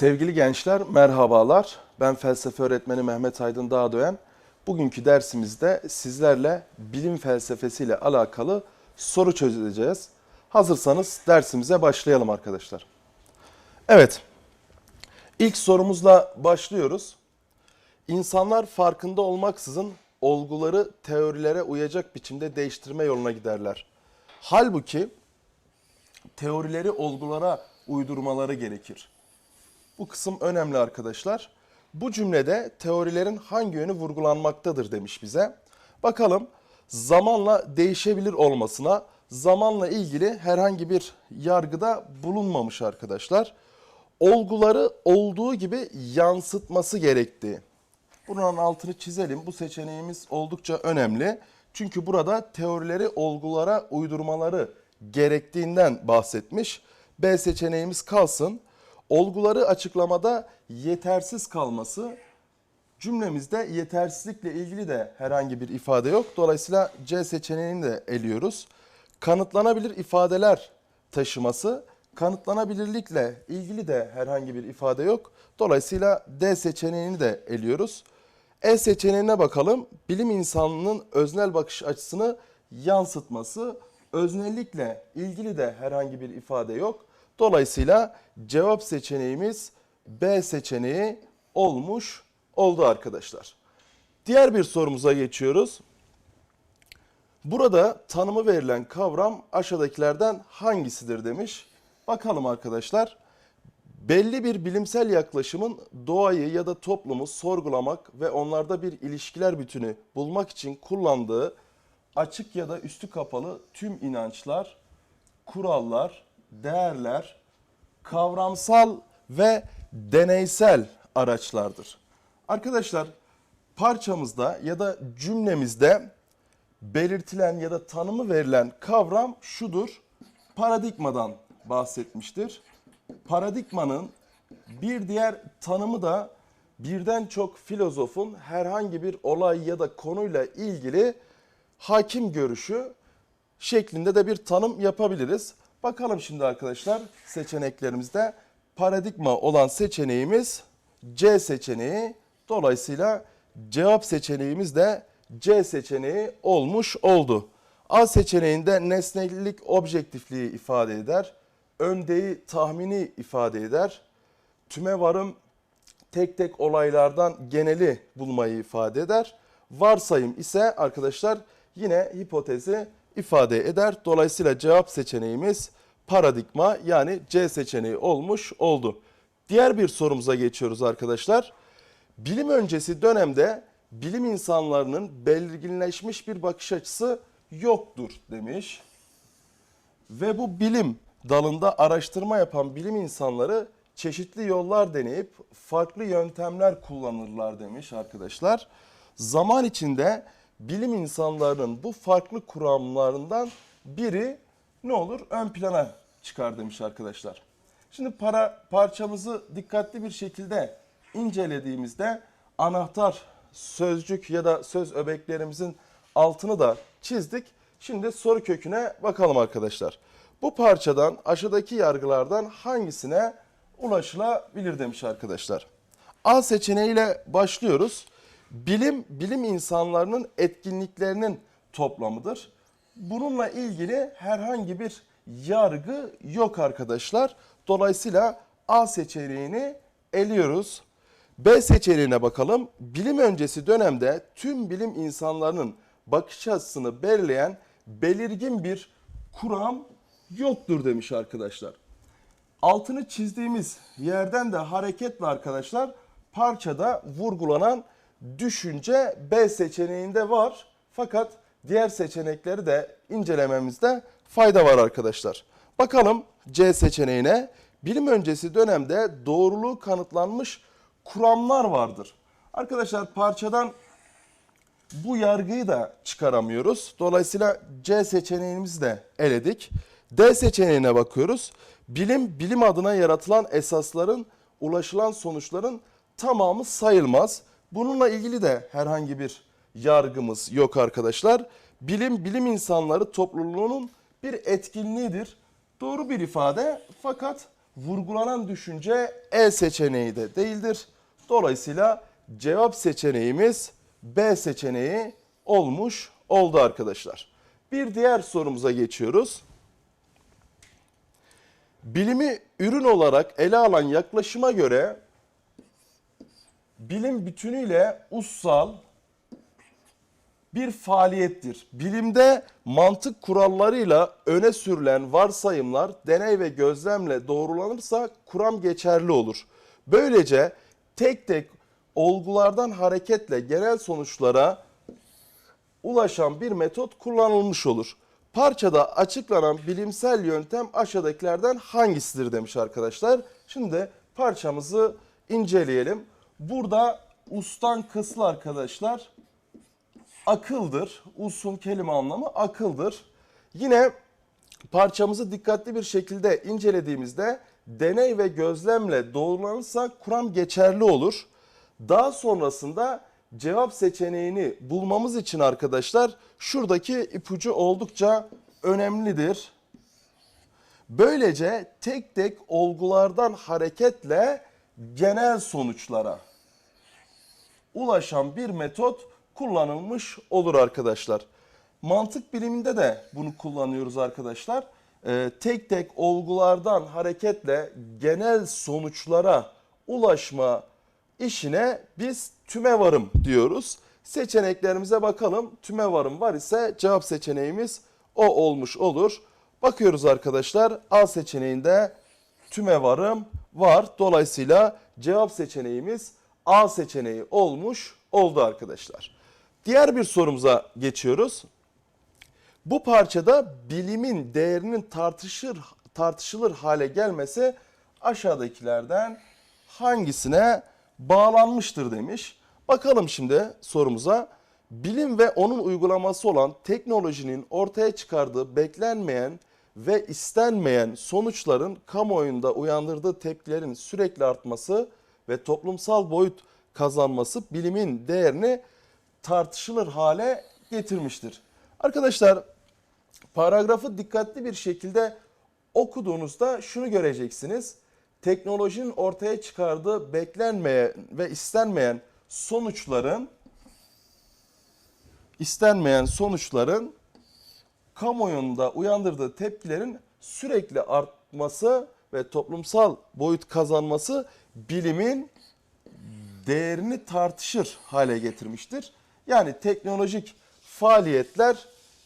Sevgili gençler merhabalar. Ben felsefe öğretmeni Mehmet Aydın Dağdoyan. Bugünkü dersimizde sizlerle bilim felsefesiyle alakalı soru çözeceğiz. Hazırsanız dersimize başlayalım arkadaşlar. Evet. İlk sorumuzla başlıyoruz. İnsanlar farkında olmaksızın olguları teorilere uyacak biçimde değiştirme yoluna giderler. Halbuki teorileri olgulara uydurmaları gerekir. Bu kısım önemli arkadaşlar. Bu cümlede teorilerin hangi yönü vurgulanmaktadır demiş bize. Bakalım zamanla değişebilir olmasına zamanla ilgili herhangi bir yargıda bulunmamış arkadaşlar. Olguları olduğu gibi yansıtması gerektiği. Bunun altını çizelim. Bu seçeneğimiz oldukça önemli. Çünkü burada teorileri olgulara uydurmaları gerektiğinden bahsetmiş. B seçeneğimiz kalsın. Olguları açıklamada yetersiz kalması cümlemizde yetersizlikle ilgili de herhangi bir ifade yok. Dolayısıyla C seçeneğini de eliyoruz. Kanıtlanabilir ifadeler taşıması kanıtlanabilirlikle ilgili de herhangi bir ifade yok. Dolayısıyla D seçeneğini de eliyoruz. E seçeneğine bakalım. Bilim insanının öznel bakış açısını yansıtması öznellikle ilgili de herhangi bir ifade yok. Dolayısıyla cevap seçeneğimiz B seçeneği olmuş oldu arkadaşlar. Diğer bir sorumuza geçiyoruz. Burada tanımı verilen kavram aşağıdakilerden hangisidir demiş. Bakalım arkadaşlar. Belli bir bilimsel yaklaşımın doğayı ya da toplumu sorgulamak ve onlarda bir ilişkiler bütünü bulmak için kullandığı açık ya da üstü kapalı tüm inançlar, kurallar, değerler, kavramsal ve deneysel araçlardır. Arkadaşlar parçamızda ya da cümlemizde belirtilen ya da tanımı verilen kavram şudur. Paradigmadan bahsetmiştir. Paradigmanın bir diğer tanımı da birden çok filozofun herhangi bir olay ya da konuyla ilgili hakim görüşü şeklinde de bir tanım yapabiliriz. Bakalım şimdi arkadaşlar seçeneklerimizde paradigma olan seçeneğimiz C seçeneği. Dolayısıyla cevap seçeneğimiz de C seçeneği olmuş oldu. A seçeneğinde nesnellik objektifliği ifade eder. Öndeyi tahmini ifade eder. Tümevarım tek tek olaylardan geneli bulmayı ifade eder. Varsayım ise arkadaşlar yine hipotezi ifade eder. Dolayısıyla cevap seçeneğimiz paradigma yani C seçeneği olmuş oldu. Diğer bir sorumuza geçiyoruz arkadaşlar. Bilim öncesi dönemde bilim insanlarının belirginleşmiş bir bakış açısı yoktur demiş. Ve bu bilim dalında araştırma yapan bilim insanları çeşitli yollar deneyip farklı yöntemler kullanırlar demiş arkadaşlar. Zaman içinde bilim insanlarının bu farklı kuramlarından biri ne olur ön plana çıkar demiş arkadaşlar. Şimdi para parçamızı dikkatli bir şekilde incelediğimizde anahtar sözcük ya da söz öbeklerimizin altını da çizdik. Şimdi soru köküne bakalım arkadaşlar. Bu parçadan aşağıdaki yargılardan hangisine ulaşılabilir demiş arkadaşlar. A seçeneğiyle başlıyoruz. Bilim, bilim insanlarının etkinliklerinin toplamıdır. Bununla ilgili herhangi bir yargı yok arkadaşlar. Dolayısıyla A seçeneğini eliyoruz. B seçeneğine bakalım. Bilim öncesi dönemde tüm bilim insanlarının bakış açısını belirleyen belirgin bir kuram yoktur demiş arkadaşlar. Altını çizdiğimiz yerden de hareketle arkadaşlar parçada vurgulanan düşünce B seçeneğinde var. Fakat diğer seçenekleri de incelememizde fayda var arkadaşlar. Bakalım C seçeneğine. Bilim öncesi dönemde doğruluğu kanıtlanmış kuramlar vardır. Arkadaşlar parçadan bu yargıyı da çıkaramıyoruz. Dolayısıyla C seçeneğimizi de eledik. D seçeneğine bakıyoruz. Bilim, bilim adına yaratılan esasların, ulaşılan sonuçların tamamı sayılmaz. Bununla ilgili de herhangi bir yargımız yok arkadaşlar. Bilim, bilim insanları topluluğunun bir etkinliğidir. Doğru bir ifade fakat Vurgulanan düşünce E seçeneği de değildir. Dolayısıyla cevap seçeneğimiz B seçeneği olmuş oldu arkadaşlar. Bir diğer sorumuza geçiyoruz. Bilimi ürün olarak ele alan yaklaşıma göre bilim bütünüyle ussal bir faaliyettir. Bilimde mantık kurallarıyla öne sürülen varsayımlar deney ve gözlemle doğrulanırsa kuram geçerli olur. Böylece tek tek olgulardan hareketle genel sonuçlara ulaşan bir metot kullanılmış olur. Parçada açıklanan bilimsel yöntem aşağıdakilerden hangisidir demiş arkadaşlar. Şimdi parçamızı inceleyelim. Burada ustan kıslı arkadaşlar akıldır. Usun kelime anlamı akıldır. Yine parçamızı dikkatli bir şekilde incelediğimizde deney ve gözlemle doğrulanırsa kuram geçerli olur. Daha sonrasında cevap seçeneğini bulmamız için arkadaşlar şuradaki ipucu oldukça önemlidir. Böylece tek tek olgulardan hareketle genel sonuçlara ulaşan bir metot kullanılmış olur arkadaşlar. Mantık biliminde de bunu kullanıyoruz arkadaşlar. Ee, tek tek olgulardan hareketle genel sonuçlara ulaşma işine biz tümevarım diyoruz. Seçeneklerimize bakalım. Tümevarım var ise cevap seçeneğimiz o olmuş olur. Bakıyoruz arkadaşlar A seçeneğinde tümevarım var. Dolayısıyla cevap seçeneğimiz A seçeneği olmuş oldu arkadaşlar. Diğer bir sorumuza geçiyoruz. Bu parçada bilimin değerinin tartışır tartışılır hale gelmesi aşağıdakilerden hangisine bağlanmıştır demiş. Bakalım şimdi sorumuza. Bilim ve onun uygulaması olan teknolojinin ortaya çıkardığı beklenmeyen ve istenmeyen sonuçların kamuoyunda uyandırdığı tepkilerin sürekli artması ve toplumsal boyut kazanması bilimin değerini tartışılır hale getirmiştir. Arkadaşlar paragrafı dikkatli bir şekilde okuduğunuzda şunu göreceksiniz. Teknolojinin ortaya çıkardığı beklenmeyen ve istenmeyen sonuçların istenmeyen sonuçların kamuoyunda uyandırdığı tepkilerin sürekli artması ve toplumsal boyut kazanması bilimin değerini tartışır hale getirmiştir. Yani teknolojik faaliyetler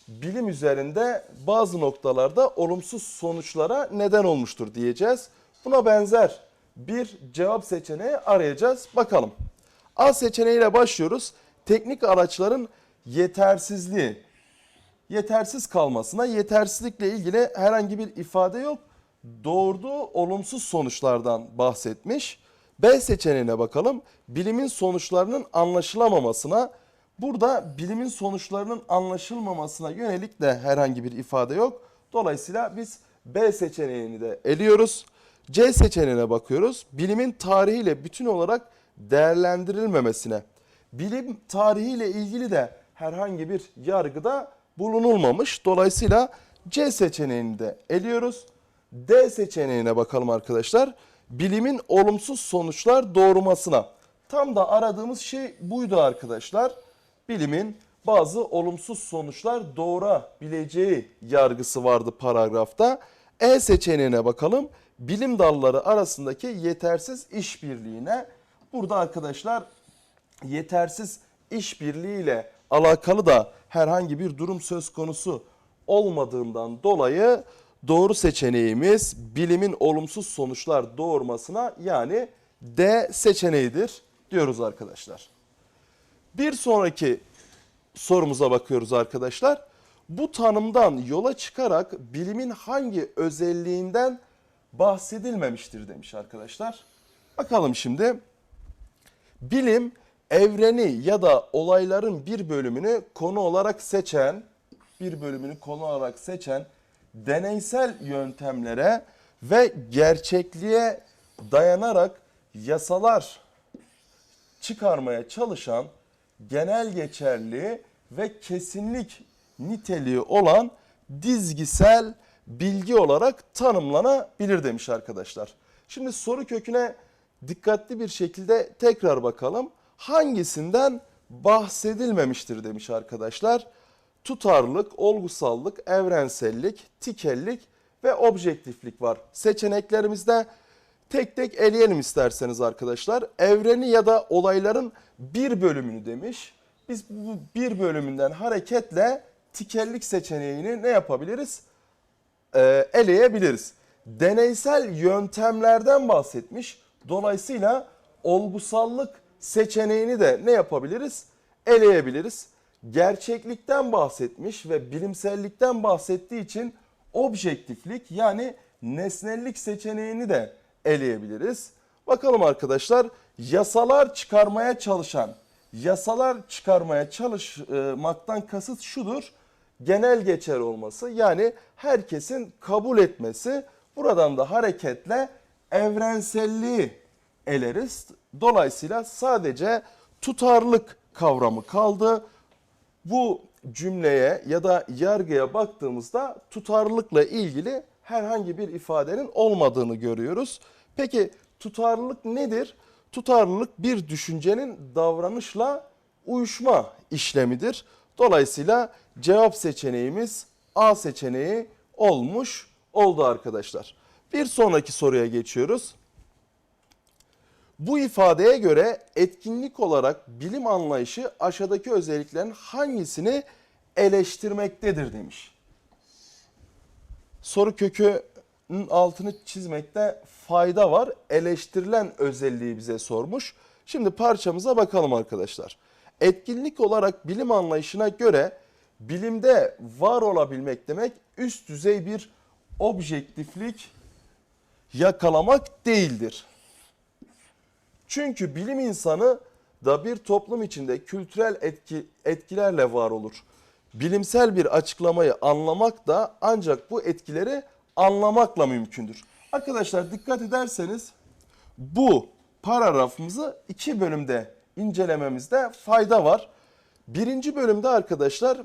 bilim üzerinde bazı noktalarda olumsuz sonuçlara neden olmuştur diyeceğiz. Buna benzer bir cevap seçeneği arayacağız. Bakalım. A seçeneğiyle başlıyoruz. Teknik araçların yetersizliği. Yetersiz kalmasına yetersizlikle ilgili herhangi bir ifade yok. Doğurduğu olumsuz sonuçlardan bahsetmiş. B seçeneğine bakalım. Bilimin sonuçlarının anlaşılamamasına. Burada bilimin sonuçlarının anlaşılmamasına yönelik de herhangi bir ifade yok. Dolayısıyla biz B seçeneğini de eliyoruz. C seçeneğine bakıyoruz. Bilimin tarihiyle bütün olarak değerlendirilmemesine. Bilim tarihiyle ilgili de herhangi bir yargıda bulunulmamış. Dolayısıyla C seçeneğini de eliyoruz. D seçeneğine bakalım arkadaşlar. Bilimin olumsuz sonuçlar doğurmasına. Tam da aradığımız şey buydu arkadaşlar. Bilimin bazı olumsuz sonuçlar doğurabileceği yargısı vardı paragrafta. E seçeneğine bakalım. Bilim dalları arasındaki yetersiz işbirliğine. Burada arkadaşlar yetersiz işbirliğiyle alakalı da herhangi bir durum söz konusu olmadığından dolayı doğru seçeneğimiz bilimin olumsuz sonuçlar doğurmasına yani D seçeneğidir diyoruz arkadaşlar. Bir sonraki sorumuza bakıyoruz arkadaşlar. Bu tanımdan yola çıkarak bilimin hangi özelliğinden bahsedilmemiştir demiş arkadaşlar. Bakalım şimdi. Bilim evreni ya da olayların bir bölümünü konu olarak seçen, bir bölümünü konu olarak seçen deneysel yöntemlere ve gerçekliğe dayanarak yasalar çıkarmaya çalışan genel geçerli ve kesinlik niteliği olan dizgisel bilgi olarak tanımlanabilir demiş arkadaşlar. Şimdi soru köküne dikkatli bir şekilde tekrar bakalım. Hangisinden bahsedilmemiştir demiş arkadaşlar. Tutarlılık, olgusallık, evrensellik, tikellik ve objektiflik var. Seçeneklerimizde tek tek eleyelim isterseniz arkadaşlar. Evreni ya da olayların bir bölümünü demiş. Biz bu bir bölümünden hareketle tikellik seçeneğini ne yapabiliriz? Ee, eleyebiliriz. Deneysel yöntemlerden bahsetmiş. Dolayısıyla olgusallık seçeneğini de ne yapabiliriz? Eleyebiliriz. Gerçeklikten bahsetmiş ve bilimsellikten bahsettiği için objektiflik yani nesnellik seçeneğini de eleyebiliriz. Bakalım arkadaşlar yasalar çıkarmaya çalışan, yasalar çıkarmaya çalışmaktan kasıt şudur. Genel geçer olması yani herkesin kabul etmesi. Buradan da hareketle evrenselliği eleriz. Dolayısıyla sadece tutarlık kavramı kaldı. Bu cümleye ya da yargıya baktığımızda tutarlılıkla ilgili herhangi bir ifadenin olmadığını görüyoruz. Peki tutarlılık nedir? Tutarlılık bir düşüncenin davranışla uyuşma işlemidir. Dolayısıyla cevap seçeneğimiz A seçeneği olmuş oldu arkadaşlar. Bir sonraki soruya geçiyoruz. Bu ifadeye göre etkinlik olarak bilim anlayışı aşağıdaki özelliklerin hangisini eleştirmektedir demiş. Soru kökünün altını çizmekte fayda var. Eleştirilen özelliği bize sormuş. Şimdi parçamıza bakalım arkadaşlar. Etkinlik olarak bilim anlayışına göre bilimde var olabilmek demek üst düzey bir objektiflik yakalamak değildir. Çünkü bilim insanı da bir toplum içinde kültürel etki, etkilerle var olur. Bilimsel bir açıklamayı anlamak da ancak bu etkileri anlamakla mümkündür. Arkadaşlar dikkat ederseniz bu paragrafımızı iki bölümde incelememizde fayda var. Birinci bölümde arkadaşlar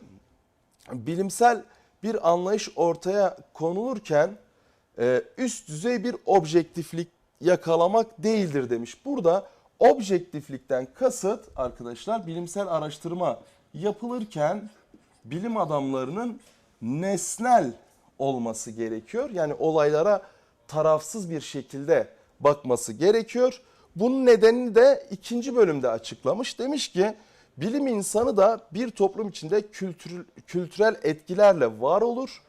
bilimsel bir anlayış ortaya konulurken e, üst düzey bir objektiflik yakalamak değildir demiş. Burada objektiflikten kasıt arkadaşlar bilimsel araştırma yapılırken bilim adamlarının nesnel olması gerekiyor. Yani olaylara tarafsız bir şekilde bakması gerekiyor. Bunun nedenini de ikinci bölümde açıklamış. Demiş ki bilim insanı da bir toplum içinde kültür, kültürel etkilerle var olur.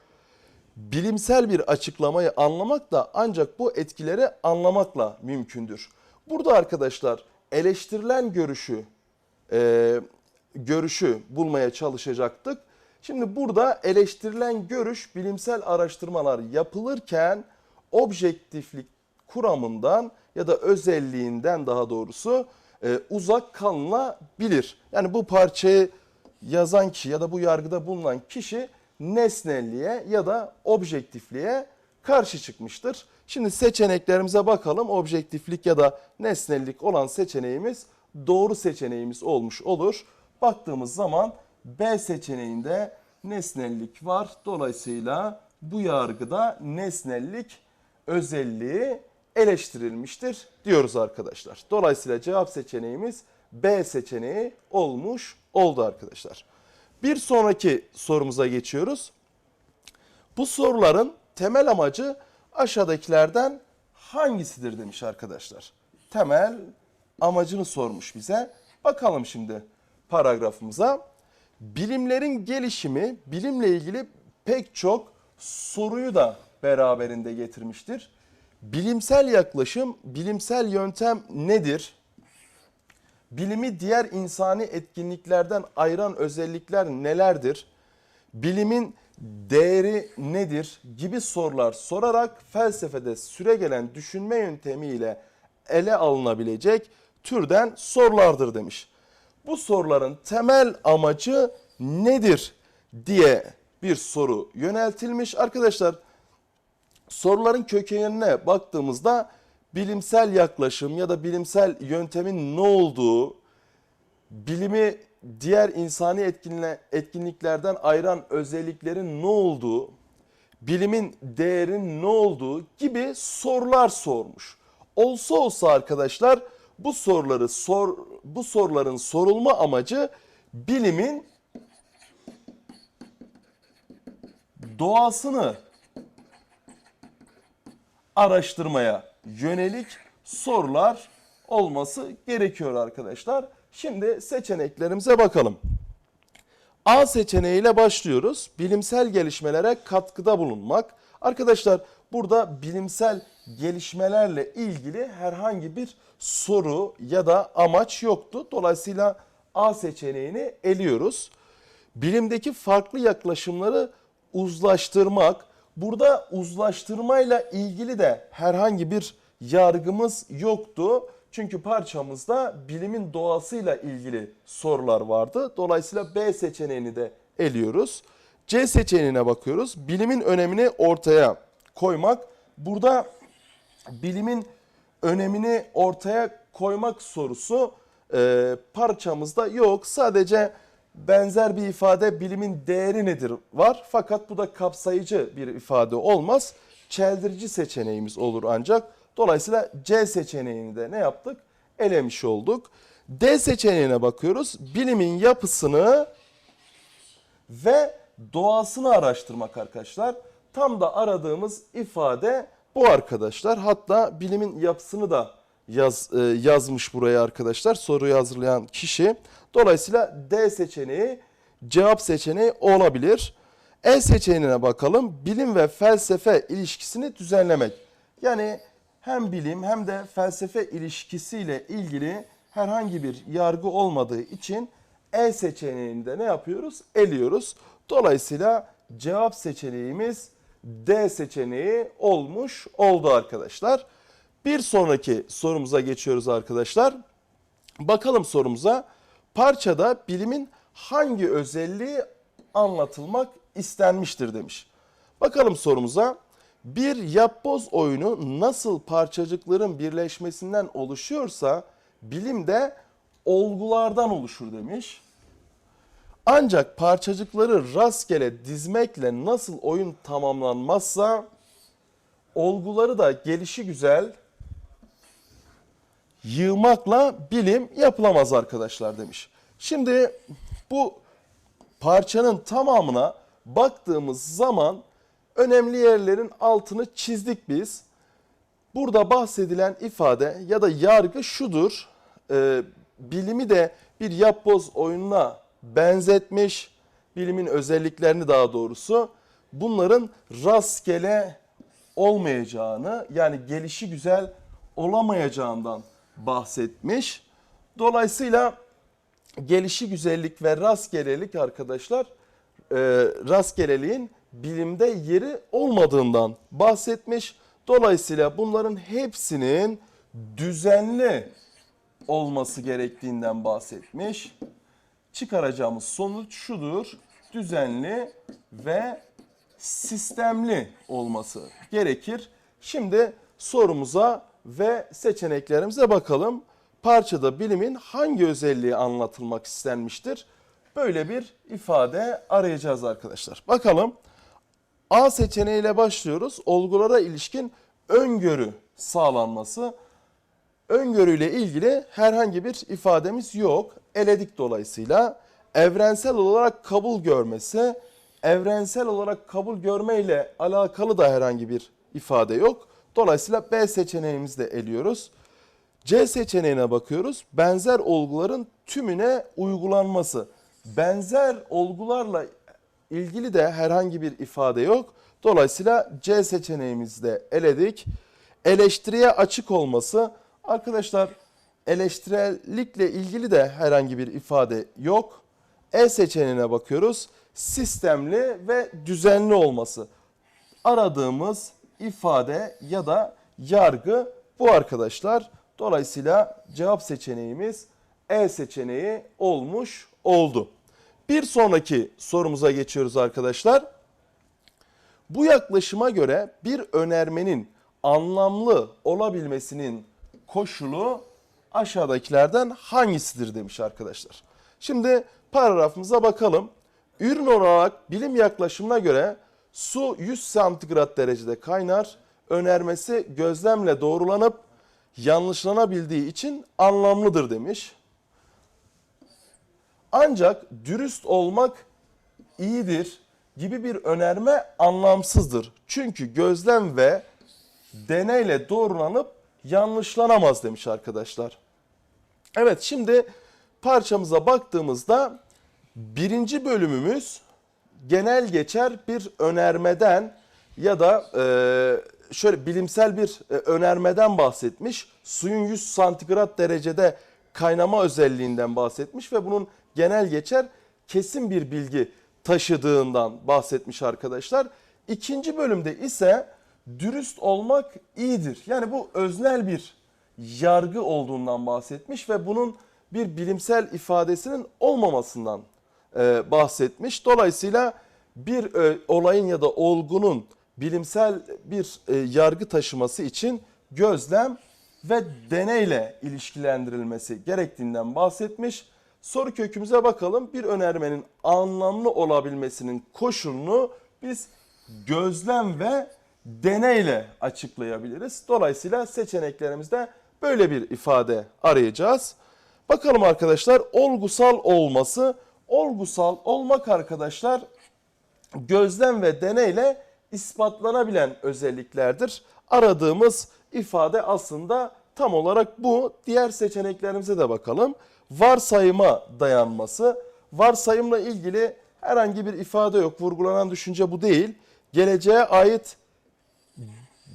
Bilimsel bir açıklamayı anlamak da ancak bu etkileri anlamakla mümkündür. Burada arkadaşlar eleştirilen görüşü e, görüşü bulmaya çalışacaktık. Şimdi burada eleştirilen görüş bilimsel araştırmalar yapılırken objektiflik kuramından ya da özelliğinden daha doğrusu e, uzak kalınabilir. Yani bu parçayı yazan kişi ya da bu yargıda bulunan kişi nesnelliğe ya da objektifliğe karşı çıkmıştır. Şimdi seçeneklerimize bakalım. Objektiflik ya da nesnellik olan seçeneğimiz doğru seçeneğimiz olmuş olur. Baktığımız zaman B seçeneğinde nesnellik var. Dolayısıyla bu yargıda nesnellik özelliği eleştirilmiştir diyoruz arkadaşlar. Dolayısıyla cevap seçeneğimiz B seçeneği olmuş oldu arkadaşlar. Bir sonraki sorumuza geçiyoruz. Bu soruların temel amacı aşağıdakilerden hangisidir demiş arkadaşlar. Temel amacını sormuş bize. Bakalım şimdi paragrafımıza. Bilimlerin gelişimi bilimle ilgili pek çok soruyu da beraberinde getirmiştir. Bilimsel yaklaşım, bilimsel yöntem nedir? Bilimi diğer insani etkinliklerden ayıran özellikler nelerdir? Bilimin değeri nedir gibi sorular sorarak felsefede süregelen düşünme yöntemiyle ele alınabilecek türden sorulardır demiş. Bu soruların temel amacı nedir diye bir soru yöneltilmiş. Arkadaşlar soruların kökenine baktığımızda bilimsel yaklaşım ya da bilimsel yöntemin ne olduğu, bilimi diğer insani etkinliklerden ayıran özelliklerin ne olduğu, bilimin değerinin ne olduğu gibi sorular sormuş. Olsa olsa arkadaşlar bu soruları sor bu soruların sorulma amacı bilimin doğasını araştırmaya yönelik sorular olması gerekiyor arkadaşlar. Şimdi seçeneklerimize bakalım. A seçeneğiyle başlıyoruz. Bilimsel gelişmelere katkıda bulunmak. Arkadaşlar burada bilimsel gelişmelerle ilgili herhangi bir soru ya da amaç yoktu. Dolayısıyla A seçeneğini eliyoruz. Bilimdeki farklı yaklaşımları uzlaştırmak. Burada uzlaştırmayla ilgili de herhangi bir yargımız yoktu. Çünkü parçamızda bilimin doğasıyla ilgili sorular vardı. Dolayısıyla B seçeneğini de eliyoruz. C seçeneğine bakıyoruz. Bilimin önemini ortaya koymak. Burada bilimin önemini ortaya koymak sorusu e, parçamızda yok. Sadece benzer bir ifade bilimin değeri nedir var. Fakat bu da kapsayıcı bir ifade olmaz. Çeldirici seçeneğimiz olur ancak. Dolayısıyla C seçeneğini de ne yaptık? Elemiş olduk. D seçeneğine bakıyoruz. Bilimin yapısını ve doğasını araştırmak arkadaşlar. Tam da aradığımız ifade bu arkadaşlar. Hatta bilimin yapısını da yaz, e, yazmış buraya arkadaşlar soruyu hazırlayan kişi. Dolayısıyla D seçeneği cevap seçeneği olabilir. E seçeneğine bakalım. Bilim ve felsefe ilişkisini düzenlemek. Yani hem bilim hem de felsefe ilişkisiyle ilgili herhangi bir yargı olmadığı için E seçeneğinde ne yapıyoruz? Eliyoruz. Dolayısıyla cevap seçeneğimiz D seçeneği olmuş oldu arkadaşlar. Bir sonraki sorumuza geçiyoruz arkadaşlar. Bakalım sorumuza. Parçada bilimin hangi özelliği anlatılmak istenmiştir demiş. Bakalım sorumuza. Bir yapboz oyunu nasıl parçacıkların birleşmesinden oluşuyorsa bilim de olgulardan oluşur demiş. Ancak parçacıkları rastgele dizmekle nasıl oyun tamamlanmazsa olguları da gelişi güzel yığmakla bilim yapılamaz arkadaşlar demiş. Şimdi bu parçanın tamamına baktığımız zaman önemli yerlerin altını çizdik biz. Burada bahsedilen ifade ya da yargı şudur. Ee, bilimi de bir yapboz oyununa benzetmiş. Bilimin özelliklerini daha doğrusu. Bunların rastgele olmayacağını yani gelişi güzel olamayacağından bahsetmiş. Dolayısıyla gelişi güzellik ve rastgelelik arkadaşlar e, rastgeleliğin bilimde yeri olmadığından bahsetmiş. Dolayısıyla bunların hepsinin düzenli olması gerektiğinden bahsetmiş. Çıkaracağımız sonuç şudur. Düzenli ve sistemli olması gerekir. Şimdi sorumuza ve seçeneklerimize bakalım. Parçada bilimin hangi özelliği anlatılmak istenmiştir? Böyle bir ifade arayacağız arkadaşlar. Bakalım. A seçeneğiyle başlıyoruz. Olgulara ilişkin öngörü sağlanması. Öngörüyle ilgili herhangi bir ifademiz yok. Eledik dolayısıyla. Evrensel olarak kabul görmesi, evrensel olarak kabul görme ile alakalı da herhangi bir ifade yok. Dolayısıyla B seçeneğimizi de eliyoruz. C seçeneğine bakıyoruz. Benzer olguların tümüne uygulanması. Benzer olgularla ilgili de herhangi bir ifade yok. Dolayısıyla C seçeneğimizi de eledik. Eleştiriye açık olması. Arkadaşlar eleştirellikle ilgili de herhangi bir ifade yok. E seçeneğine bakıyoruz. Sistemli ve düzenli olması. Aradığımız ifade ya da yargı bu arkadaşlar. Dolayısıyla cevap seçeneğimiz E seçeneği olmuş oldu. Bir sonraki sorumuza geçiyoruz arkadaşlar. Bu yaklaşıma göre bir önermenin anlamlı olabilmesinin koşulu aşağıdakilerden hangisidir demiş arkadaşlar. Şimdi paragrafımıza bakalım. Ürün olarak bilim yaklaşımına göre su 100 santigrat derecede kaynar. Önermesi gözlemle doğrulanıp yanlışlanabildiği için anlamlıdır demiş. Ancak dürüst olmak iyidir gibi bir önerme anlamsızdır. Çünkü gözlem ve deneyle doğrulanıp yanlışlanamaz demiş arkadaşlar. Evet şimdi parçamıza baktığımızda birinci bölümümüz genel geçer bir önermeden ya da e, şöyle bilimsel bir e, önermeden bahsetmiş. Suyun 100 santigrat derecede kaynama özelliğinden bahsetmiş ve bunun genel geçer kesin bir bilgi taşıdığından bahsetmiş arkadaşlar. İkinci bölümde ise dürüst olmak iyidir. Yani bu öznel bir yargı olduğundan bahsetmiş ve bunun bir bilimsel ifadesinin olmamasından e, bahsetmiş. Dolayısıyla bir e, olayın ya da olgunun bilimsel bir e, yargı taşıması için gözlem ve deneyle ilişkilendirilmesi gerektiğinden bahsetmiş. Soru kökümüze bakalım. Bir önermenin anlamlı olabilmesinin koşulunu biz gözlem ve deneyle açıklayabiliriz. Dolayısıyla seçeneklerimizde böyle bir ifade arayacağız. Bakalım arkadaşlar olgusal olması. Olgusal olmak arkadaşlar gözlem ve deneyle ispatlanabilen özelliklerdir. Aradığımız ifade aslında tam olarak bu. Diğer seçeneklerimize de bakalım. Varsayıma dayanması. Varsayımla ilgili herhangi bir ifade yok. Vurgulanan düşünce bu değil. Geleceğe ait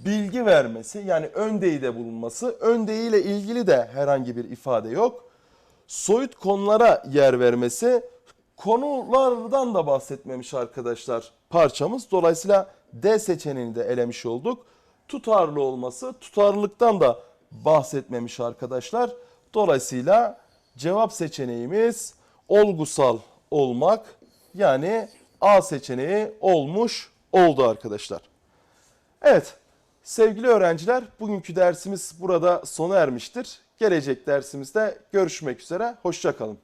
bilgi vermesi yani ön deyide bulunması. Ön ile ilgili de herhangi bir ifade yok. Soyut konulara yer vermesi konulardan da bahsetmemiş arkadaşlar parçamız. Dolayısıyla D seçeneğini de elemiş olduk. Tutarlı olması tutarlılıktan da bahsetmemiş arkadaşlar. Dolayısıyla cevap seçeneğimiz olgusal olmak yani A seçeneği olmuş oldu arkadaşlar. Evet sevgili öğrenciler bugünkü dersimiz burada sona ermiştir. Gelecek dersimizde görüşmek üzere. Hoşçakalın.